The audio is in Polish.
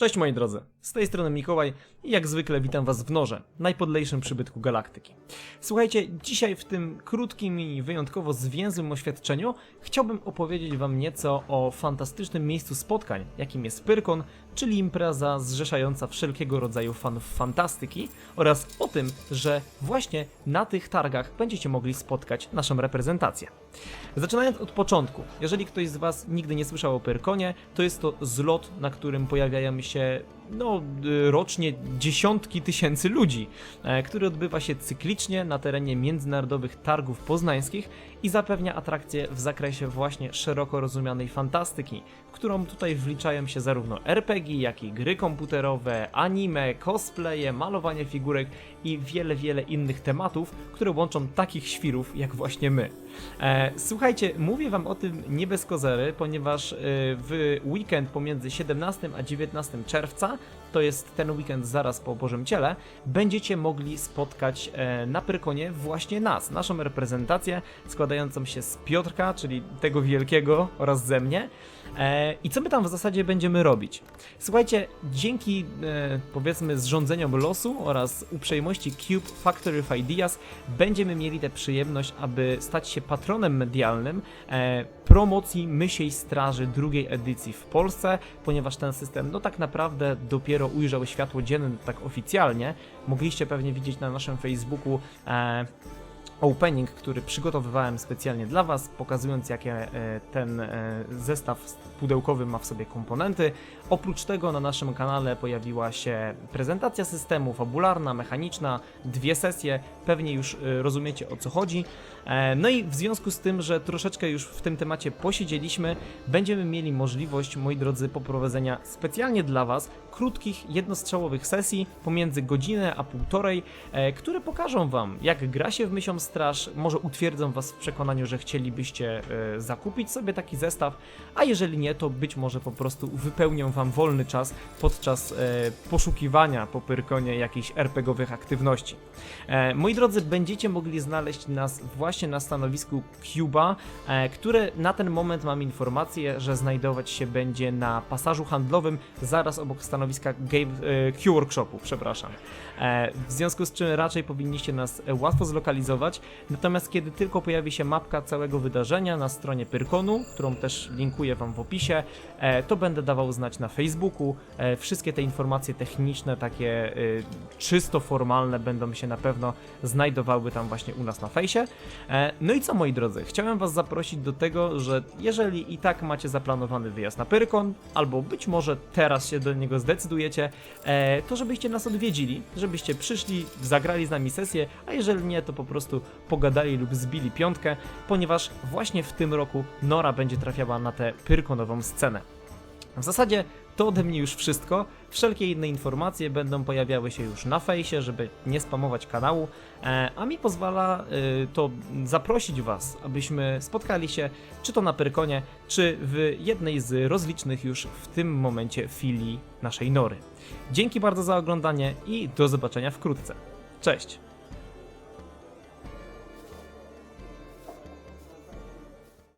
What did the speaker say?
Cześć moi drodzy, z tej strony Mikołaj i jak zwykle witam was w Norze, najpodlejszym przybytku galaktyki. Słuchajcie, dzisiaj w tym krótkim i wyjątkowo zwięzłym oświadczeniu chciałbym opowiedzieć wam nieco o fantastycznym miejscu spotkań, jakim jest Pyrkon, czyli impreza zrzeszająca wszelkiego rodzaju fanów fantastyki oraz o tym, że właśnie na tych targach będziecie mogli spotkać naszą reprezentację. Zaczynając od początku, jeżeli ktoś z Was nigdy nie słyszał o Pyrkonie, to jest to zlot, na którym pojawiają się no, y, rocznie dziesiątki tysięcy ludzi, e, który odbywa się cyklicznie na terenie międzynarodowych targów poznańskich i zapewnia atrakcje w zakresie właśnie szeroko rozumianej fantastyki, w którą tutaj wliczają się zarówno RPG, jak i gry komputerowe, anime, cosplaye, malowanie figurek i wiele, wiele innych tematów, które łączą takich świrów jak właśnie my. E, słuchajcie, mówię wam o tym nie bez kozery, ponieważ e, w weekend pomiędzy 17 a 19 czerwca, to jest ten weekend zaraz po Bożym Ciele, będziecie mogli spotkać e, na Pyrkonie właśnie nas, naszą reprezentację składającą się z Piotrka, czyli tego wielkiego oraz ze mnie. E, I co my tam w zasadzie będziemy robić? Słuchajcie, dzięki e, powiedzmy zrządzeniom losu oraz uprzejmości Cube Factory of Ideas będziemy mieli tę przyjemność, aby stać się patronem medialnym promocji Mysiej Straży drugiej edycji w Polsce, ponieważ ten system no tak naprawdę dopiero ujrzał światło dzienne tak oficjalnie. Mogliście pewnie widzieć na naszym Facebooku e, opening, który przygotowywałem specjalnie dla Was, pokazując jakie e, ten e, zestaw pudełkowy ma w sobie komponenty. Oprócz tego na naszym kanale pojawiła się prezentacja systemu, fabularna, mechaniczna, dwie sesje, pewnie już e, rozumiecie o co chodzi. No i w związku z tym, że troszeczkę już w tym temacie posiedzieliśmy, będziemy mieli możliwość, moi drodzy, poprowadzenia specjalnie dla Was krótkich, jednostrzałowych sesji pomiędzy godzinę a półtorej, które pokażą Wam, jak gra się w Mysią Straż, może utwierdzą Was w przekonaniu, że chcielibyście e, zakupić sobie taki zestaw, a jeżeli nie, to być może po prostu wypełnią Wam wolny czas podczas e, poszukiwania po Pyrkonie jakichś RPGowych aktywności. E, moi drodzy, będziecie mogli znaleźć nas właśnie na stanowisku Cuba, które na ten moment mam informację, że znajdować się będzie na pasażu handlowym zaraz obok stanowiska Game, Q Workshopu, przepraszam. W związku z czym raczej powinniście nas łatwo zlokalizować, natomiast kiedy tylko pojawi się mapka całego wydarzenia na stronie Pyrkonu, którą też linkuję Wam w opisie, e, to będę dawał znać na Facebooku. E, wszystkie te informacje techniczne, takie e, czysto formalne będą się na pewno znajdowały tam właśnie u nas na fejsie. No i co moi drodzy, chciałem was zaprosić do tego, że jeżeli i tak macie zaplanowany wyjazd na Pyrkon, albo być może teraz się do niego zdecydujecie, to żebyście nas odwiedzili, żebyście przyszli, zagrali z nami sesję, a jeżeli nie, to po prostu pogadali lub zbili piątkę, ponieważ właśnie w tym roku Nora będzie trafiała na tę Pyrkonową scenę. W zasadzie to ode mnie już wszystko. Wszelkie inne informacje będą pojawiały się już na fejsie, żeby nie spamować kanału, e, a mi pozwala e, to zaprosić Was, abyśmy spotkali się czy to na Pyrkonie, czy w jednej z rozlicznych już w tym momencie filii naszej Nory. Dzięki bardzo za oglądanie i do zobaczenia wkrótce. Cześć!